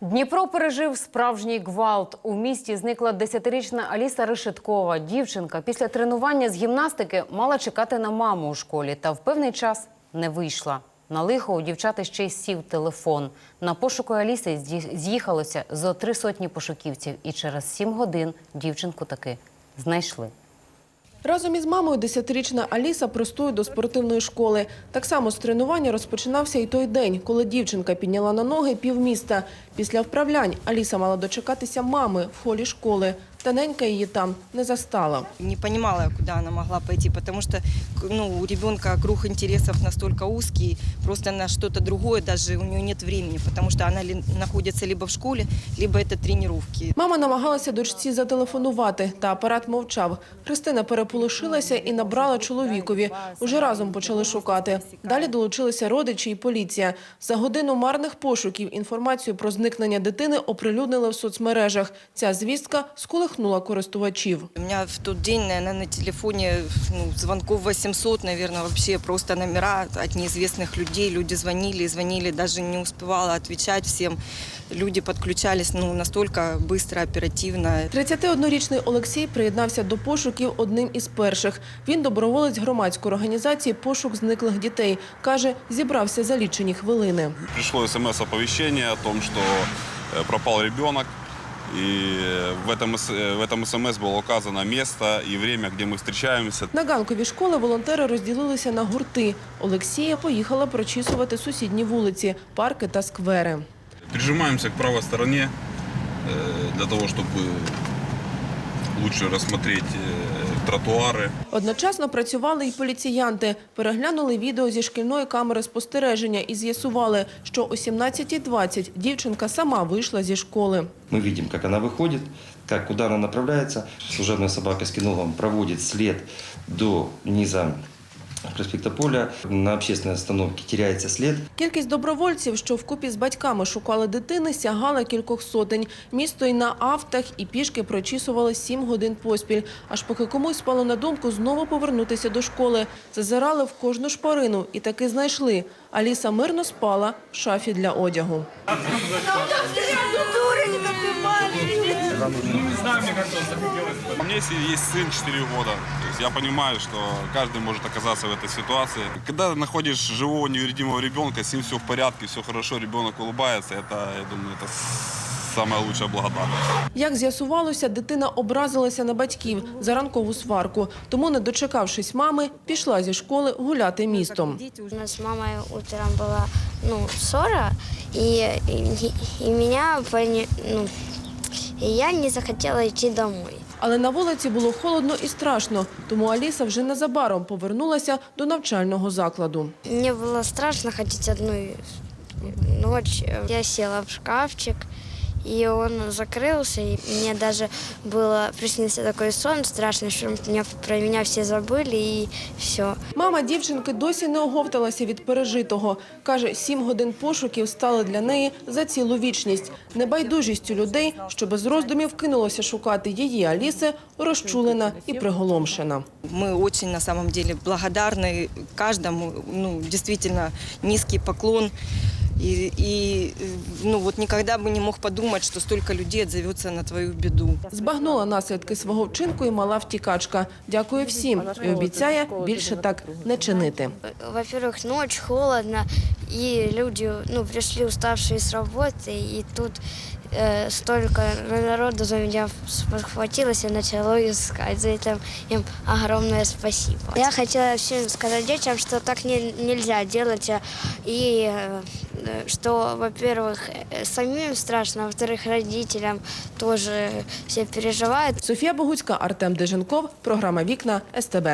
Дніпро пережив справжній гвалт. У місті зникла 10-річна Аліса Решеткова. Дівчинка після тренування з гімнастики мала чекати на маму у школі та в певний час не вийшла. На лихо у дівчати ще й сів телефон. На пошуку Аліси з'їхалося зо три сотні пошуківців, і через сім годин дівчинку таки знайшли. Разом із мамою десятирічна Аліса простує до спортивної школи. Так само з тренування розпочинався і той день, коли дівчинка підняла на ноги півміста. Після вправлянь Аліса мала дочекатися мами в холі школи. Та ненька її там не застала. Не понимала, куда она могла пойти, потому что ну, у ребенка круг интересов настолько узкий, просто на что-то другое даже у нее нет времени, потому что она ли- находится либо в школе, либо это тренировки. Мама намагалася дочці зателефонувати, та апарат мовчав. Христина переполошилася і набрала чоловікові. Уже разом почали шукати. Далі долучилися родичі і поліція. За годину марних пошуків інформацію про зникнення дитини оприлюднили в соцмережах. Ця звістка сколихнула користувачів. У меня в тот день, наверное, на телефоне ну, звонков 800, наверное, вообще просто номера от неизвестных людей. Люди звонили, и звонили, даже не успевала отвечать всем. Люди подключались ну, настолько быстро, оперативно. 31-річний Олексій приєднався до пошуків одним із перших. Він доброволець громадської організації «Пошук зниклих дітей». Каже, зібрався за лічені хвилини. Пришло смс-оповещение о том, что э, пропал ребенок. И э, в этом, с- э, в этом смс было указано место и время, где мы встречаемся. На ганкові школи волонтери розділилися на гурти. Олексія поїхала прочісувати сусідні вулиці, парки та сквери. Прижимаемся к правой стороне э, для того, чтобы лучше рассмотреть э, тротуары. Одночасно працювали й поліціянти. Переглянули відео зі шкільної камери спостереження і з'ясували, що о 17.20 дівчинка сама вийшла зі школи. Мы видим, как она выходит, как, куда она направляется. Служебная собака с кинологом проводит след до низа проспекта Поля. На общественной остановке теряется след. Кількість добровольців, що вкупі з батьками шукали дитини, сягала кількох сотень. Місто й на автах, і пішки прочісували сім годин поспіль. Аж поки комусь спало на думку знову повернутися до школи. Зазирали в кожну шпарину і таки знайшли. Аліса мирно спала в шафі для одягу. У меня есть- есть сын 4 года. То есть я понимаю, что каждый может оказаться в этой ситуации. Когда находишь живого невредимого ребенка, с ним все в порядке, все хорошо, ребенок улыбается, это, я думаю, это самая лучшая благодарность. Як з'ясувалося, дитина образилася на батьків за ранкову сварку. Тому, не дочекавшись мами, пішла зі школи гуляти містом. У нас с мамой утром была ну, ссора, и, и, и меня пони- ну, и я не захотела идти домой. Але на вулиці було холодно і страшно, тому Аліса вже незабаром повернулася до навчального закладу. Мені було страшно ходити одну ночь. Я сіла в шкафчик, и он закрылся, и мне даже было приснился такой сон страшный, что меня, про меня все забыли, и все. Мама дівчинки досі не оговталася від пережитого. Каже, сім годин пошуків стали для неї за цілу вічність. Небайдужістю людей, що без роздумів кинулося шукати її Аліси, розчулена і приголомшена. Мы очень на самом деле благодарны каждому, ну, действительно низкий поклон. И, и ну, вот никогда бы не мог подумать, что столько людей отзовется на твою біду. Збагнула наслідки свого вчинку і мала втікачка. Дякує всім і обіцяє більше так не чинити. Во-первых, ночь, холодно, и люди ну, пришли уставшие с работы, и тут э, столько народу за меня схватилось и начало искать. За это им огромное спасибо. Я хотела всем сказать детям, что так не, нельзя делать, а, и э, что, во-первых, э, самим страшно, а во-вторых, родителям тоже все переживают. Софія Богуцька, Артем Деженков, програма Вікна СТБ.